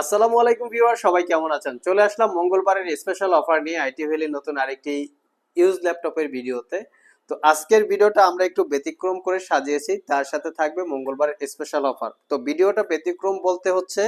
আসসালামু আলাইকুম ভিউয়ার, সবাই কেমন আছেন? চলে আসলাম মঙ্গলবারের স্পেশাল অফার নিয়ে আইটি ভ্যালি নতুন আরেকটি ইউজ ল্যাপটপের ভিডিওতে। তো আজকের ভিডিওটা আমরা একটু ব্যতিক্রম করে সাজিয়েছি, তার সাথে থাকবে মঙ্গলবারের স্পেশাল অফার তো ভিডিওটা ব্যতিক্রম বলতে হচ্ছে,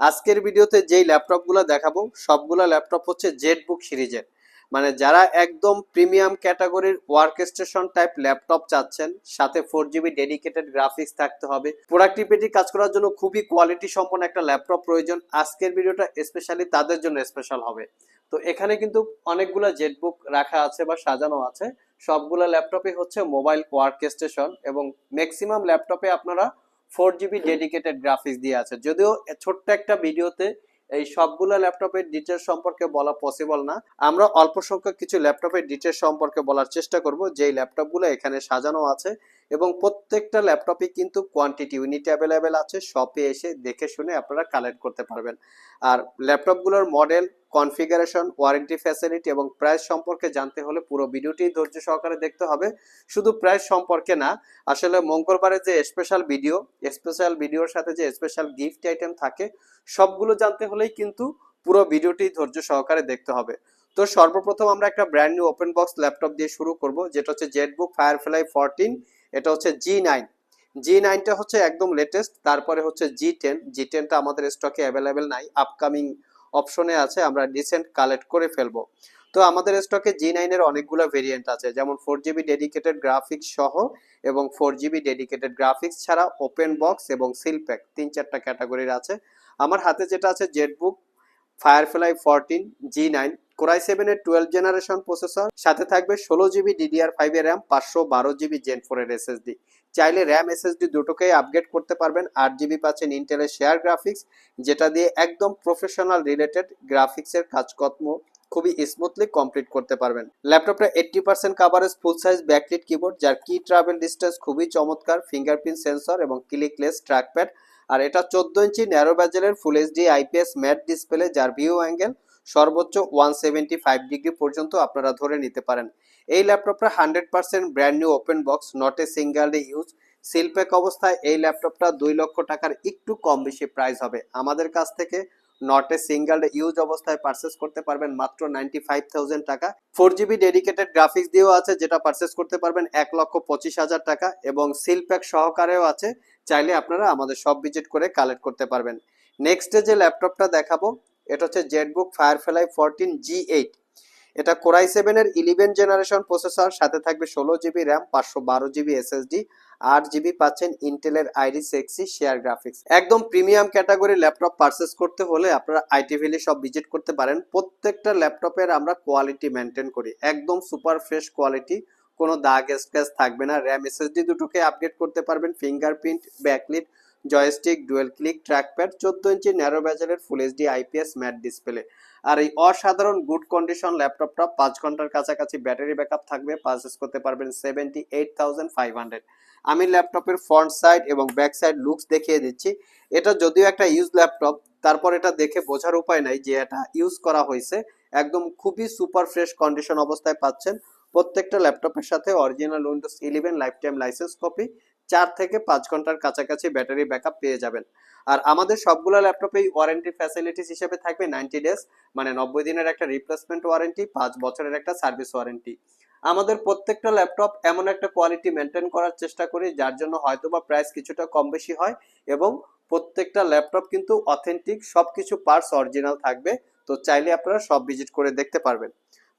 আজকের ভিডিওতে যেই ল্যাপটপগুলো দেখাবো, সবগুলো ল্যাপটপ হচ্ছে জেড বুক সিরিজের। মানে যারা একদম প্রিমিয়াম ক্যাটাগরির ওয়ার্ক স্টেশন টাইপ ল্যাপটপ চাচ্ছেন, সাথে ফোর জিবি ডেডিকেটেড গ্রাফিক্স থাকতে হবে। প্রোডাক্টিভিটি কাজ করার জন্য খুবই কোয়ালিটি সম্পন্ন একটা ল্যাপটপ প্রয়োজন। আজকের ভিডিওটা স্পেশালি তাদের জন্য স্পেশাল হবে। তো এখানে কিন্তু অনেকগুলো জেটবুক রাখা আছে বা সাজানো আছে। সবগুলো ল্যাপটপে হচ্ছে মোবাইল ওয়ার্ক স্টেশন এবং ম্যাক্সিমাম ল্যাপটপে আপনারা ফোর জিবি ডেডিকেটেড গ্রাফিক্স দিয়ে আছে। যদিও ছোট্ট একটা ভিডিওতে এই সবগুলো ল্যাপটপের ডিটেল সম্পর্কে বলা পসিবল না। আমরা অল্প সংখ্যক কিছু ল্যাপটপের ডিটেল সম্পর্কে বলার চেষ্টা করব, যেই ল্যাপটপগুলো এখানে সাজানো আছে এবং প্রত্যেকটা ল্যাপটপে কিন্তু কোয়ান্টিটি ইউনিট অ্যাভেলেবেল আছে শপে এসে দেখে শুনে আপনারা কালেক্ট করতে পারবেন। আর ল্যাপটপগুলোর মডেল কনফিগারেশন, ওয়ারেন্টি ফ্যাসিলিটি এবং প্রাইস সম্পর্কে জানতে হলে পুরো ভিডিওটি ধৈর্য সহকারে দেখতে হবে। শুধু প্রাইস সম্পর্কে না, আসলে মঙ্গলবারের যে স্পেশাল ভিডিও স্পেশাল ভিডিওর সাথে যে স্পেশাল গিফট আইটেম থাকে, সবগুলো জানতে হলেই কিন্তু পুরো ভিডিওটি ধৈর্য সহকারে দেখতে হবে। তো সর্বপ্রথম আমরা একটা brand new open box laptop দিয়ে শুরু করব, যেটা হচ্ছে জেটবুক ফায়ারফ্লাই ফোরটিন এটা হচ্ছে জি নাইন জি নাইনটা হচ্ছে একদম লেটেস্ট তারপরে হচ্ছে জি টেন জি টেনটা আমাদের স্টকে অ্যাভেলেবেল নাই আপকামিং অপশনে আছে, আমরা রিসেন্ট কালেক্ট করে ফেলব। তো আমাদের স্টকে জি নাইনের অনেকগুলো ভেরিয়েন্ট আছে, যেমন ফোর জিবি ডেডিকেটেড গ্রাফিক্স সহ এবং ফোর জিবি ডেডিকেটেড গ্রাফিক্স ছাড়া ওপেন বক্স এবং সিল প্যাক তিন চারটা ক্যাটাগরির আছে। আমার হাতে যেটা আছে ZBook Firefly fourteen G nine core i সেভেনের টুয়েলভ জেনারেশন প্রসেসর সাথে থাকবে ষোলো জিবি ডিডিআর ফাইভের র্যাম পাঁচশো বারো জিবি জেন ফোরের এসএসডি চাইলে র্যাম এসএসডি দুটোকেই আপগ্রেড করতে পারবেন। আট জিবি পাচ্ছেন ইন্টেলের শেয়ার গ্রাফিক্স যেটা দিয়ে একদম প্রফেশনাল রিলেটেড গ্রাফিক্সের কাজকর্ম খুবই স্মুথলি কমপ্লিট করতে পারবেন। ল্যাপটপটা eighty percent coverage full size backlit keyboard যার কি ট্রাভেল ডিস্টেন্স খুবই চমৎকার ফিঙ্গারপ্রিন্ট সেন্সর এবং ক্লিকলেস ট্র্যাকপ্যাড আর এটা চোদ্দ ইঞ্চি narrow ব্যাজেলের full HD IPS matte display যার ভিউ অ্যাঙ্গেল সর্বোচ্চ ওয়ান সেভেন্টি ফাইভ ডিগ্রি পর্যন্ত আপনারা ধরে নিতে পারেন। এই ল্যাপটপটা hundred percent brand new open box not a single use seal pack অবস্থায় এই ল্যাপটপটা দুই লক্ষ টাকার একটু কম বেশি প্রাইস হবে। আমাদের কাছ থেকে নট এ সিঙ্গেল ইউজ অবস্থায় পারচেস করতে পারবেন মাত্র নাইনটি ফাইভ থাউজেন্ড টাকা। ফোর জিবি ডেডিকেটেড গ্রাফিক্স দিয়েও আছে, যেটা পারচেস করতে পারবেন এক লক্ষ পঁচিশ হাজার টাকা এবং সিলপ্যাক সহকারেও আছে। চাইলে আপনারা আমাদের সব ভিজিট করে কালেক্ট করতে পারবেন। নেক্সটে যে ল্যাপটপটা দেখাবো, এটা হচ্ছে ZBook Firefly fourteen G eight এটা কোরাই সেভেনের ইলেভেন জেনারেশন প্রসেসর সাথে থাকবে ষোলো জিবি র্যাম পাঁচশো বারো জিবি এসএসডি আট জিবি পাচ্ছেন ইন্টেলের আইডি সেক্সি শেয়ার গ্রাফিক্স একদম প্রিমিয়াম ক্যাটাগরি ল্যাপটপ পারচেস করতে হলে আপনারা আইটি ভ্যালি সব ভিজিট করতে পারেন। প্রত্যেকটা ল্যাপটপের আমরা কোয়ালিটি মেনটেন করি। একদম সুপার ফ্রেশ কোয়ালিটি কোনো দাগ স্ক্র্যাচ থাকবে না। র্যাম এসএসডি দুটোকে আপডেট করতে পারবেন fingerprint backlit joystick dual click trackpad চোদ্দ ইঞ্চি narrow ব্যাজেলের full HD IPS matte display আর এই অসাধারণ গুড কন্ডিশন ল্যাপটপটা পাঁচ ঘণ্টার কাছাকাছি ব্যাটারি ব্যাকআপ থাকবে পারচেস করতে পারবেন seventy eight thousand five hundred আমি ল্যাপটপের ফ্রন্ট সাইড এবং ব্যাক সাইড লুকস দেখিয়ে দিচ্ছি। এটা যদিও একটা ইউজ ল্যাপটপ তারপর এটা দেখে বোঝার উপায় নাই যে এটা ইউজ করা হয়েছে। একদম খুবই সুপার ফ্রেশ কন্ডিশন অবস্থায় পাচ্ছেন। প্রত্যেকটা ল্যাপটপের সাথে original Windows eleven lifetime licence copy চার থেকে পাঁচ ঘণ্টার কাছাকাছি ব্যাটারি ব্যাকআপ পেয়ে যাবেন। আর আমাদের সবগুলো ল্যাপটপেই ওয়ারেন্টি ফ্যাসিলিটিস হিসেবে থাকবে নাইনটি ডেজ মানে নব্বই দিনের একটা রিপ্লেসমেন্ট ওয়ারেন্টি পাঁচ বছরের একটা সার্ভিস ওয়ারেন্টি আমাদের প্রত্যেকটা ল্যাপটপ এমন একটা কোয়ালিটি মেনটেন করার চেষ্টা করি, যার জন্য হয়তো বা প্রাইস কিছুটা কম বেশি হয় এবং প্রত্যেকটা ল্যাপটপ কিন্তু অথেন্টিক সব কিছু পার্টস অরিজিনাল থাকবে, তো চাইলে আপনারা সব ভিজিট করে দেখতে পারবেন।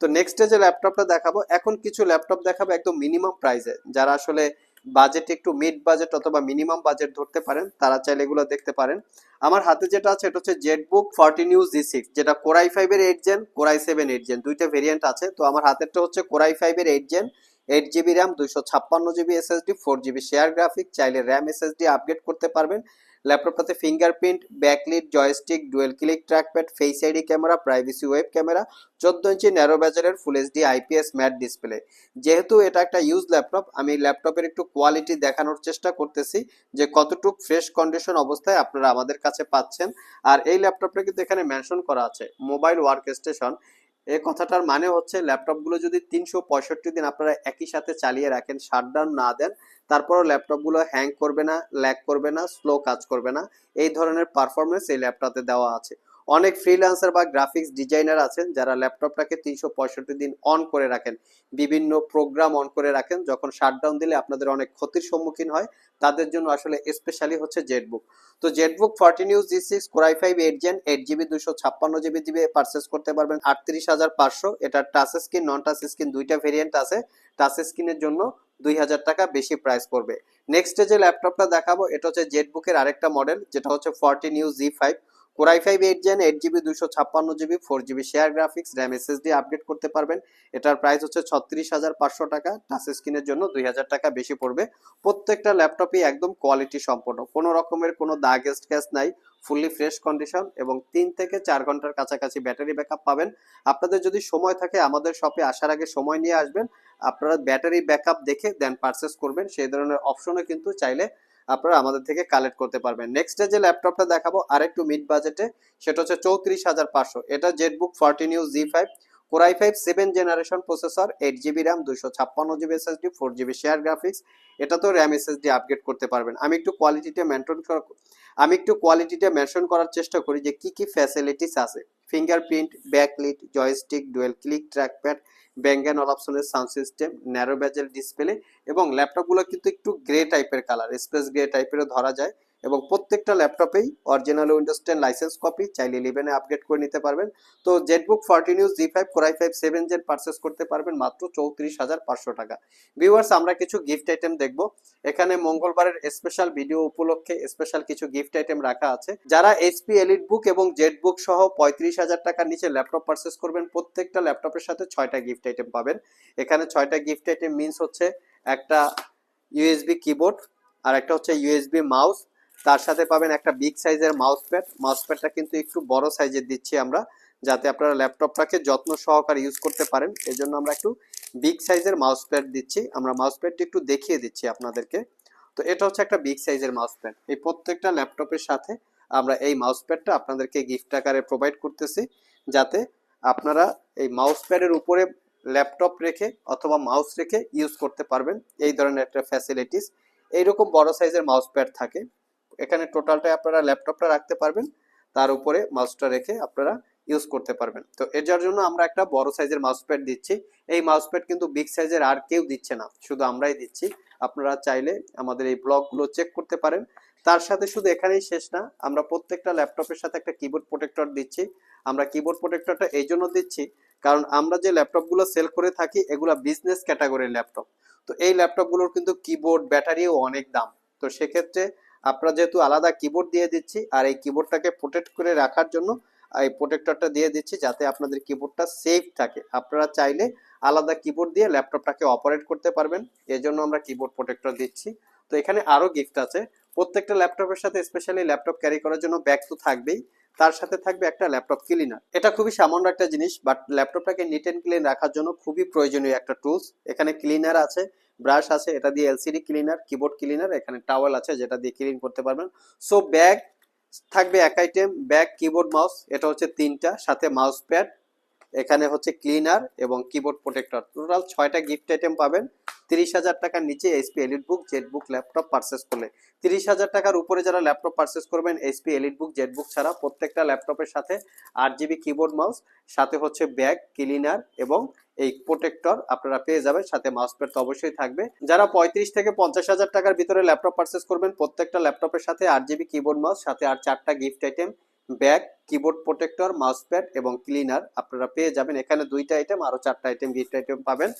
তো নেক্সটে যে ল্যাপটপটা দেখাবো, এখন কিছু ল্যাপটপ দেখাবো একদম মিনিমাম প্রাইসে যারা আসলে বাজেট একটু মিড বাজেট অথবা মিনিমাম বাজেট ধরতে পারেন, তারা চাইলে এগুলো দেখতে পারেন। আমার হাতে যেটা আছে, এটা হচ্ছে ZBook forty news G six যেটা কোরাই ফাইভের eight gen core i seven eight gen দুইটা ভেরিয়েন্ট আছে। তো আমার হাতেরটা হচ্ছে কোরাই ফাইভের eight gen eight GB RAM দুইশো ছাপ্পান্ন GB SSD four GB share graphic চাইলে র্যাম এসএসডি আপগ্রেড করতে পারবেন। ল্যাপটপটাতে fingerprint backlit joystick dual click trackpad face ID camera privacy web camera চোদ্দ ইঞ্চি narrow ব্যাজারের full HD IPS matte display যেহেতু এটা একটা use laptop, আমি ল্যাপটপের একটু কোয়ালিটি দেখানোর চেষ্টা করতেছি যে কতটুক ফ্রেশ কন্ডিশন অবস্থায় আপনারা আমাদের কাছে পাচ্ছেন। আর এই ল্যাপটপটা কিন্তু এখানে মেনশন করা আছে মোবাইল ওয়ার্ক স্টেশন এই কথাটার মানে হচ্ছে ল্যাপটপগুলো যদি তিনশো পঁয়ষট্টি দিন আপনারা একই সাথে চালিয়ে রাখেন শাটডাউন না দেন, তারপরও ল্যাপটপগুলো হ্যাং করবে না ল্যাগ করবে না স্লো কাজ করবে না। এই ধরনের পারফরমেন্স এই ল্যাপটপে দেওয়া আছে। অনেক ফ্রিল্যান্সার বা গ্রাফিক্স ডিজাইনার আছেন যারা ল্যাপটপটাকে তিনশো পঁয়ষট্টি দিন অন করে রাখেন। বিভিন্ন প্রোগ্রাম অন করে রাখেন। যখন শাটডাউন দিলে আপনাদের অনেক ক্ষতির সম্মুখীন হয়। তাদের জন্য আসলে স্পেশালি হচ্ছে জেটবুক তো ZBook fourteen U G six core i five eight gen eight GB দুশো ছাপ্পান্ন জিবি জিবি পারচেস করতে পারবেন। আটত্রিশ হাজার পাঁচশো। এটা touch screen non touch screen দুইটা ভেরিয়েন্ট আছে। টাচ স্ক্রিনের জন্য দুই হাজার টাকা বেশি প্রাইস পড়বে। নেক্সট যে ল্যাপটপটা দেখাবো, এটা হচ্ছে জেটবুকের আরেকটা মডেল যেটা হচ্ছে fourteen U G five core i five eight gen eight GB দুশো ছাপ্পান্ন GB four GB share graphics RAM SSD update করতে পারবেন। এটার প্রাইস হচ্ছে ছত্রিশ হাজার পাঁচশো টাকা। টাচ স্ক্রিনের জন্য দুই হাজার টাকা বেশি পড়বে। প্রত্যেকটা ল্যাপটপই একদম কোয়ালিটি সম্পন্ন। কোনো রকমের কোনো দাগ স্ক্যাচ নাই। ফুললি ফ্রেশ কন্ডিশন এবং তিন থেকে চার ঘণ্টার কাছাকাছি ব্যাটারি ব্যাকআপ পাবেন। আপনাদের যদি সময় থাকে, আমাদের শপে আসার আগে সময় নিয়ে আসবেন। আপনারা ব্যাটারি ব্যাকআপ দেখে দেন পারচেস করবেন। সেই ধরনের অপশনও কিন্তু চাইলে আপনারা আমাদের থেকে কালেক্ট করতে পারবেন। নেক্সট যে ল্যাপটপটা দেখাবো, আরেকটু মিড বাজেটে সেটা হচ্ছে চৌত্রিশ হাজার পাঁচশো। এটা ZBook fourteen U G five core i five seven generation processor eight GB RAM দুশো ছাপ্পান্ন GB SSD four GB share graphics এটা তো র্যাম এসএসডি আপগ্রেড করতে পারবেন। আমি একটু কোয়ালিটিটা মেনটেন আমি একটু কোয়ালিটিটা মেনশন করার চেষ্টা করি যে কি কি ফ্যাসিলিটিস আছে। Fingerprint backlit joystick dual click trackpad ব্যাঙ্গান অপশনের sound system narrow bezel display এবং ল্যাপটপগুলো কিন্তু একটু গ্রে টাইপের কালার স্পেস গ্রে টাইপেরও ধরা যায়। এবং প্রত্যেকটা ল্যাপটপেই original Windows ten licence copy চাইলে ইলেভেনে আপডেট করে নিতে পারবেন। তো ZBook fourteen U G five core i five seven gen purchase করতে পারবেন মাত্র চৌত্রিশ হাজার পাঁচশো টাকা। ভিউয়ার্স আমরা কিছু গিফট আইটেম দেখব। এখানে মঙ্গলবারের স্পেশাল ভিডিও উপলক্ষে স্পেশাল কিছু গিফট আইটেম রাখা আছে। যারা এইচপি এলিট বুক এবং জেট বুক সহ পঁয়ত্রিশ হাজার টাকার নিচে ল্যাপটপ পারচেস করবেন, প্রত্যেকটা ল্যাপটপের সাথে ছয়টা গিফট আইটেম পাবেন। এখানে ছয়টা গিফট আইটেম মিনস হচ্ছে একটা ইউএসবি কিবোর্ড আর একটা হচ্ছে ইউএসবি মাউস তার সাথে পাবেন একটা বিগ সাইজের মাউস প্যাড মাউস প্যাডটা কিন্তু একটু বড় সাইজের দিচ্ছি আমরা, যাতে আপনারা ল্যাপটপটাকে যত্ন সহকারে ইউজ করতে পারেন। এই জন্য আমরা একটু বিগ সাইজের মাউস প্যাড দিচ্ছি। আমরা মাউস প্যাডটি একটু দেখিয়ে দিচ্ছি আপনাদেরকে। তো এটা হচ্ছে একটা বিগ সাইজের মাউস প্যাড এই প্রত্যেকটা ল্যাপটপের সাথে আমরা এই মাউস প্যাডটা আপনাদেরকে গিফট আকারে প্রোভাইড করতেছি, যাতে আপনারা এই মাউস প্যাডের উপরে ল্যাপটপ রেখে অথবা মাউস রেখে ইউজ করতে পারবেন। এই ধরনের একটা ফ্যাসিলিটিস এইরকম বড় সাইজের মাউস প্যাড থাকে। এখানে টোটালটাই আপনারা ল্যাপটপটা রাখতে পারবেন। তার উপরে মাউসটা রেখে আপনারা ইউজ করতে পারবেন। তো এর যার জন্য আমরা একটা বড় সাইজের মাউস প্যাড দিচ্ছি। এই মাউস প্যাড কিন্তু বিগ সাইজের আর কেউ দিচ্ছে না। শুধু আমরাই দিচ্ছি। আপনারা চাইলে আমাদের এই ব্লগগুলো চেক করতে পারেন। তার সাথে শুধু এখানেই শেষ না, আমরা প্রত্যেকটা ল্যাপটপের সাথে একটা কিবোর্ড প্রোটেক্টর দিচ্ছি। আমরা কিবোর্ড প্রোটেক্টরটা এই জন্য দিচ্ছি কারণ আমরা যে ল্যাপটপগুলো সেল করে থাকি, এগুলো বিজনেস ক্যাটাগরির ল্যাপটপ। তো এই ল্যাপটপগুলোর কিন্তু কিবোর্ড ব্যাটারিও অনেক দাম। তো সেক্ষেত্রে আপনারা যেহেতু আলাদা কিবোর্ড দিয়ে দিচ্ছি, আর এই কিবোর্ডটাকে প্রোটেক্ট করে রাখার জন্য এই প্রোটেক্টরটা দিয়ে দিচ্ছি যাতে আপনাদের কিবোর্ডটা সেফ থাকে। আপনারা চাইলে আলাদা কিবোর্ড দিয়ে ল্যাপটপটাকে অপারেট করতে পারবেন, এজন্য আমরা কিবোর্ড প্রোটেক্টর দিচ্ছি। তো এখানে আরও গিফট আছে। প্রত্যেকটা ল্যাপটপের সাথে স্পেশালি ল্যাপটপ ক্যারি করার জন্য ব্যাগ তো থাকবেই। তার সাথে থাকবে একটা ল্যাপটপ ক্লিনার। এটা খুবই সামান্য একটা জিনিস বাট ল্যাপটপটাকে নিট অ্যান্ড ক্লিন রাখার জন্য খুবই প্রয়োজনীয় একটা টুলস এখানে ক্লিনার আছে ব্রাশ আছে, এটা দিয়ে এলসিডি ক্লিনার কিবোর্ড ক্লিনার এখানে টাওয়েল আছে যেটা দিয়ে ক্লিন করতে পারবেন। সো ব্যাগ থাকবে এক আইটেম ব্যাগ কিবোর্ড মাউস এটা হচ্ছে তিনটা, সাথে মাউস প্যাড এখানে হচ্ছে ক্লিনার এবং কিবোর্ড প্রোটেক্টর টোটাল ছয়টা গিফট আইটেম পাবেন। তিরিশ হাজার টাকার নিচে HP elite book jet book laptop purchase করলে। তিরিশ হাজার টাকার উপরে যারা ল্যাপটপ পারচেস করবেন SP elite book jet book ছাড়া প্রত্যেকটা ল্যাপটপের সাথে আট জিবি কিবোর্ড মাউস সাথে হচ্ছে ব্যাগ ক্লিনার এবং এই প্রোটেক্টর আপনারা পেয়ে যাবেন। সাথে মাউস তো অবশ্যই থাকবে। যারা পঁয়ত্রিশ থেকে পঞ্চাশ হাজার টাকার ভিতরে ল্যাপটপ পারচেস করবেন, প্রত্যেকটা ল্যাপটপের সাথে আট জিবি কিবোর্ড মাউস সাথে আর চারটা gift item bag, keyboard protector mouse pad এবং ক্লিনার আপনারা পেয়ে যাবেন। এখানে দুইটা আইটেম আরও চারটা আইটেম গিফট আইটেম পাবেন।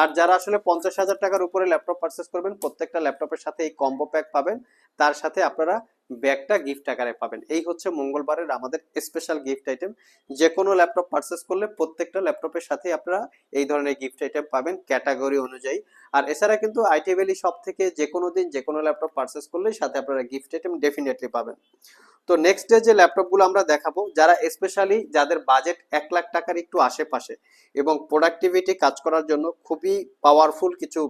আর যারা আসলে পঞ্চাশ হাজার টাকার উপরে ল্যাপটপ পারচেস করবেন, প্রত্যেকটা ল্যাপটপের সাথে এই কম্বো প্যাক পাবেন। তার সাথে আপনারা ব্যাগটা গিফট আকারে পাবেন। এই হচ্ছে মঙ্গলবারের আমাদের স্পেশাল গিফট আইটেম যে কোনো ল্যাপটপ পারচেস করলে প্রত্যেকটা ল্যাপটপের সাথে আপনারা এই ধরনের গিফট আইটেম পাবেন ক্যাটাগরি অনুযায়ী। আর এছাড়া কিন্তু আইটি ভ্যালি শপ থেকে যে কোনো দিন যে কোনো ল্যাপটপ পারচেস করলেই সাথে আপনারা গিফট আইটেম ডেফিনেটলি পাবেন। তো নেক্সট ডে যে ল্যাপটপগুলো আমরা দেখাবো, যারা স্পেশালি যাদের বাজেট এক লাখ টাকার একটু আশেপাশে এবং প্রোডাক্টিভিটি কাজ করার জন্য খুবই পাওয়ারফুল কিছু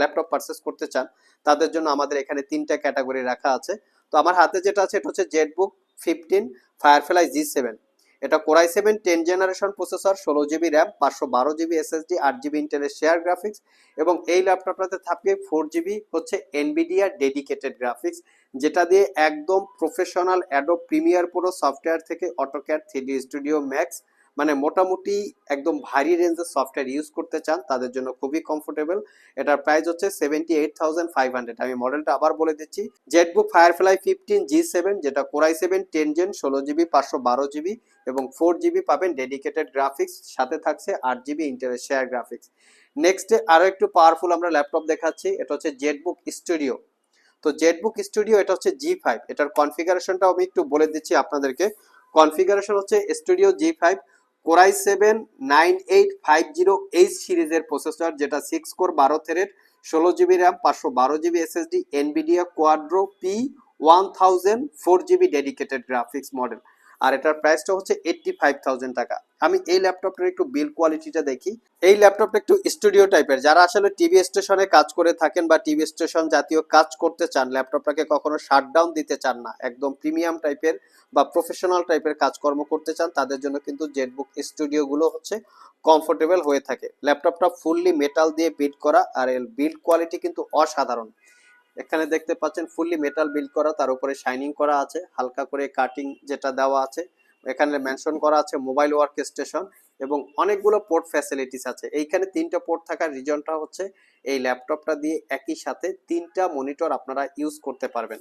ল্যাপটপ পারচেস করতে চান, তাদের জন্য আমাদের এখানে তিনটা ক্যাটাগরি রাখা আছে। তো আমার হাতে যেটা আছে, এটা হচ্ছে jetbook fifteen firefly G seven এটা core i seven ten generation processor ষোলো জিবি র্যাম পাঁচশো বারো জিবি এসএসডি আট জিবি ইন্টেলের শেয়ার গ্রাফিক্স এবং এই ল্যাপটপটাতে থাকবে ফোর জিবি হচ্ছে এনবিডিআর ডেডিকেটেড গ্রাফিক্স যেটা দিয়ে একদম প্রফেশনাল অ্যাডো প্রিমিয়ার পুরো সফটওয়্যার থেকে অটোক্যাড থ্রি স্টুডিও ম্যাক্স মানে মোটামুটি একদম ভারী রেঞ্জের সফটওয়্যার ইউজ করতে চান, তাদের জন্য খুবই কমফোর্টেবল এটার প্রাইস হচ্ছে seventy eight thousand five hundred আমি মডেলটা আবার বলে দিচ্ছি। Jetbook Firefly fifteen G seven যেটা core i seven ten gen ষোলো জিবি পাঁচশো বারো জিবি এবং ফোর জিবি পাবেন ডেডিকেটেড গ্রাফিক্স সাথে থাকছে আট জিবি ইন্টারের শেয়ার গ্রাফিক্স নেক্সট আরও একটু পাওয়ারফুল আমরা ল্যাপটপ দেখাচ্ছি, এটা হচ্ছে জেটবুক স্টুডিও তো জেটবুক স্টুডিও এটা হচ্ছে জি ফাইভ এটার কনফিগারেশনটাও আমি একটু বলে দিচ্ছি আপনাদেরকে। কনফিগারেশন হচ্ছে studio G five core i seven nine eight five zero H সিরিজের প্রসেসর যেটা সিক্স কোর বারো থ্রেড ষোলো জিবি র্যাম পাঁচশো বারো GB SSD Nvidia Quadro P one thousand four GB dedicated graphics model আর এটার প্রাইসটা হচ্ছে এইটটি ফাইভ থাউজেন্ড টাকা। আমি এই ল্যাপটপটার একটু বিল কোয়ালিটিটা দেখি। এই ল্যাপটপটা একটু স্টুডিও টাইপের যারা আসলে টিভি স্টেশনে কাজ করে থাকেন বা টিভি স্টেশন জাতীয় কাজ করতে চান ল্যাপটপটাকে কখনো শাটডাউন দিতে চান না। একদম প্রিমিয়াম টাইপের বা প্রফেশনাল টাইপের কাজকর্ম করতে চান, তাদের জন্য কিন্তু জেটবুক স্টুডিও গুলো হচ্ছে কমফোর্টেবল হয়ে থাকে। ল্যাপটপটা ফুললি মেটাল দিয়ে বিল্ড করা আর এর বিল্ড কোয়ালিটি কিন্তু অসাধারণ। এখানে দেখতে পাচ্ছেন ফুললি মেটাল বিল্ড করা, তার উপরে শাইনিং করা আছে, হালকা করে কাটিং যেটা দেওয়া আছে। এখানে মেনশন করা আছে মোবাইল ওয়ার্ক স্টেশন এবং অনেকগুলো পোর্ট ফ্যাসিলিটিস আছে। এইখানে তিনটা পোর্ট থাকার রিজনটা হচ্ছে এই ল্যাপটপটা দিয়ে একই সাথে তিনটা মনিটর আপনারা ইউজ করতে পারবেন।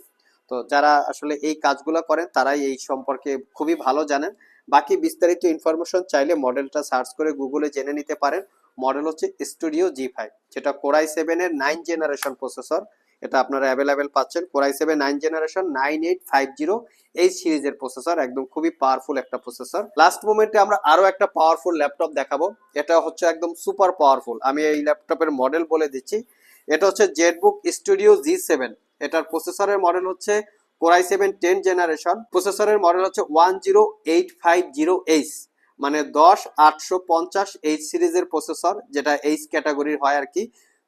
তো যারা আসলে এই কাজগুলো করেন, তারাই এই সম্পর্কে খুবই ভালো জানেন। বাকি বিস্তারিত ইনফরমেশন চাইলে মডেলটা সার্চ করে গুগলে জেনে নিতে পারেন। মডেল হচ্ছে স্টুডিও জি ফাইভ যেটা কোরাই সেভেনের নাইন জেনারেশন প্রসেসর এটা আপনারা অ্যাভেলেবেল পাচ্ছেন। Core i seven nine generation nine eight five zero এই সিরিজের প্রসেসর একদম খুবই পাওয়ারফুল একটা প্রসেসর লাস্ট মোমেন্টে আমরা আরও একটা পাওয়ারফুল ল্যাপটপ দেখাবো। এটা হচ্ছে একদম সুপার পাওয়ারফুল আমি এই ল্যাপটপের মডেল বলে দিচ্ছি। এটা হচ্ছে জেটবুক স্টুডিও জি সেভেন এটার প্রসেসরের মডেল হচ্ছে core i seven ten generation প্রসেসরের মডেল হচ্ছে one zero eight five zero H মানে দশ আটশো পঞ্চাশ এইচ সিরিজের প্রসেসর যেটা এইচ ক্যাটাগরির হয় আর কি।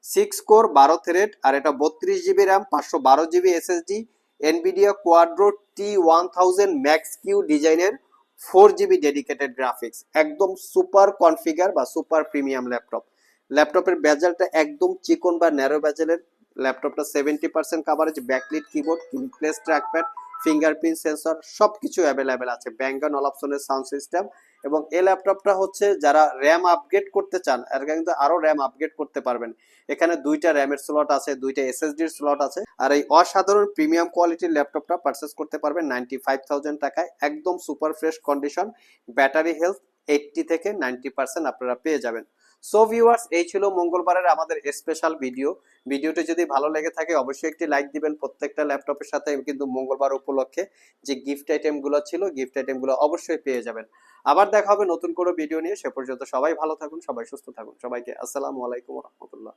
সিক্স কোর বারো থ্রেড আর এটা বত্রিশ জিবি র্যাম পাঁচশো বারো GB SSD Nvidia Quadro T one thousand Max Q ডিজাইনের ফোর জিবি ডেডিকেটেড গ্রাফিক্স একদম সুপার কনফিগার বা সুপার প্রিমিয়াম ল্যাপটপ ল্যাপটপের ব্যাজেলটা একদম চিকন বা ন্যারো ব্যাজেলের ল্যাপটপটা seventy percent coverage backlit keyboard clickless trackpad fingerprint sensor সব কিছু অ্যাভেলেবেল আছে ব্যাঙ্গান অপশনের সাউন্ড সিস্টেম এবং এই ল্যাপটপটা হচ্ছে যারা র্যাম আপগ্রেড করতে চান আর কিন্তু আরও র্যাম আপগ্রেড করতে পারবেন। এখানে দুইটা র্যামের স্লট আছে, দুইটা এসএসডির স্লট আছে, আর এই অসাধারণ প্রিমিয়াম কোয়ালিটির ল্যাপটপটা পারচেস করতে পারবেন নাইনটি ফাইভ থাউজেন্ড টাকায়, একদম super fresh condition battery health eighty থেকে নাইনটি পার্সেন্ট আপনারা পেয়ে যাবেন। সো ভিউয়ার্স এই ছিল মঙ্গলবারের আমাদের স্পেশাল ভিডিও ভিডিওটি যদি ভালো লেগে থাকে, অবশ্যই একটি লাইক দিবেন। প্রত্যেকটা ল্যাপটপের সাথে কিন্তু মঙ্গলবার উপলক্ষে যে গিফট আইটেমগুলো ছিল গিফট আইটেমগুলো অবশ্যই পেয়ে যাবেন। আবার দেখা হবে নতুন কোনো ভিডিও নিয়ে। সে পর্যন্ত সবাই ভালো থাকুন, সবাই সুস্থ থাকুন। সবাইকে আসসালামু আলাইকুম রহমতুল্লাহ।